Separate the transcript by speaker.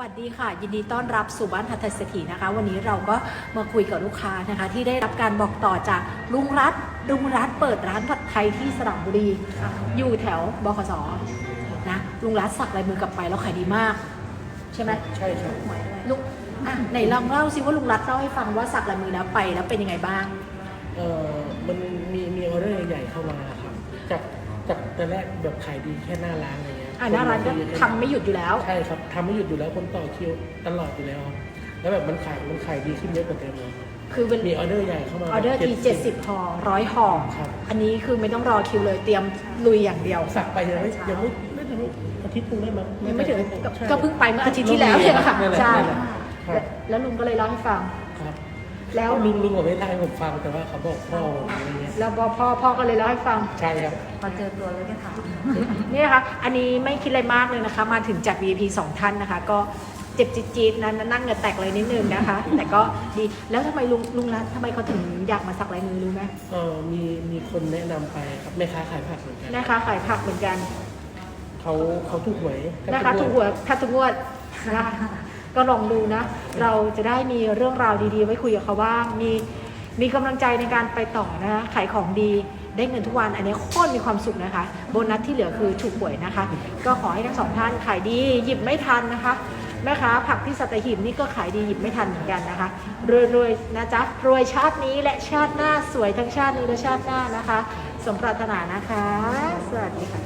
Speaker 1: วัสดีค่ะ ยินดีต้อนรับสู่บ้านพัทยเศรษฐีนะคะ วันนี้เราก็มาคุยกับลูกค้านะคะ ที่ได้รับการบอกต่อจากลุงรัฐลุงรัฐเปิดร้านผัดไทยที่สระบุรี อยู่แถวบขสนะลุงรัฐสักลายมือกลับไปแล้วขายดีมาก ใช่ไหม
Speaker 2: ใช่ครับ
Speaker 1: ลุงอะไหนลองเล่าซิว่าลุงรัฐเล่าให้ฟังว่าสักลายมือแล้วไปแล้วเป็นยังไงบ้าง
Speaker 2: เอ่อมันมีมีออเดอร์ใหญ่ๆเข้ามาครับจากจากตอนแรกแบบขายดีแค่หน้าร้านอะไรเงี้ย
Speaker 1: อะหน้าร้านก็ทำไม่หยุดอยู่แล้ว
Speaker 2: ใช่ครับทำไม่หยุดอยู่แล้วคนต่อคิวตลอดอยู่แล้วครับแล้วแบบมันขายมันขายดีขึ้นเยอะกว่าเดิมเลย
Speaker 1: คือเป็น
Speaker 2: มีออเดอร์ใหญ่เข้ามา
Speaker 1: ออเดอร์ที
Speaker 2: 70
Speaker 1: 70ห่อร้อยห่อ
Speaker 2: ครับ
Speaker 1: อันนี้คือไม่ต้องรอคิวเลยเตรียมลุยอย่างเดียว
Speaker 2: สักไปยังไม่ยังไม่ไม่ถึงอาทิตย์หนึงได้มั้ง
Speaker 1: ยังไม่ถึง
Speaker 2: ใช่
Speaker 1: ก็เพิ่งไปเมื่ออาทิตย์ที่แล้ว
Speaker 2: ลง
Speaker 1: ใช่ไหมคะ
Speaker 2: นั่นแหละ
Speaker 1: ใช่
Speaker 2: นั่นแหละครับ
Speaker 1: แล้วลุงก็เลยเล่าให้ฟัง
Speaker 2: ครับ
Speaker 1: แล้ว
Speaker 2: ลุงลุงบอกไม่ได้ผมฟังแต่ว่าเขาบอกพ่ออะไรเงี้ย
Speaker 1: แล้วพอพ่อพ่อก็เลยเล่าให้ฟัง
Speaker 2: ใช่ครับ
Speaker 3: พอเจอตัวแล้วก็ถาม
Speaker 1: นี่นะคะ อันนี้ไม่คิดอะไรมากเลยนะคะ มาถึงจาก VIP สองท่านนะคะ ก็เจ็บจี๊ดๆนั้นนั่งเหงื่อแตกเลยนิดนึงนะคะ แต่ก็ดี แล้วทำไมลุงลุงรัฐทำไมเขาถึงอยากมาสักลายมือรู้ไหม
Speaker 2: เออมีมีคนแนะนำไปครับแม่ค้าขายผักเหมือนกัน
Speaker 1: นะคะขายผักเหมือนกัน
Speaker 2: เขาเขาถูกหวย
Speaker 1: นะคะถูกหวยถ้าถูกงวดนะคะ ก็ลองดูนะ เราจะได้มีเรื่องราวดีๆ ไว้คุยกับเขาบ้าง มีมีกำลังใจในการไปต่อนะคะขายของดีได้เงินทุกวันอันนี้โคตรมีความสุขนะคะ โบนัสที่เหลือคือถูกหวยนะคะ ก็ขอให้ทั้งสองท่านขายดีหยิบไม่ทันนะคะแม่ค้าผักที่สัตหีบนี่ก็ขายดีหยิบไม่ทันเหมือนกันนะคะรวยๆนะจ๊ะรวยชาตินี้และชาติหน้าสวยทั้งชาตินี้และชาติหน้านะคะ สมปรารถนานะคะ สวัสดีค่ะ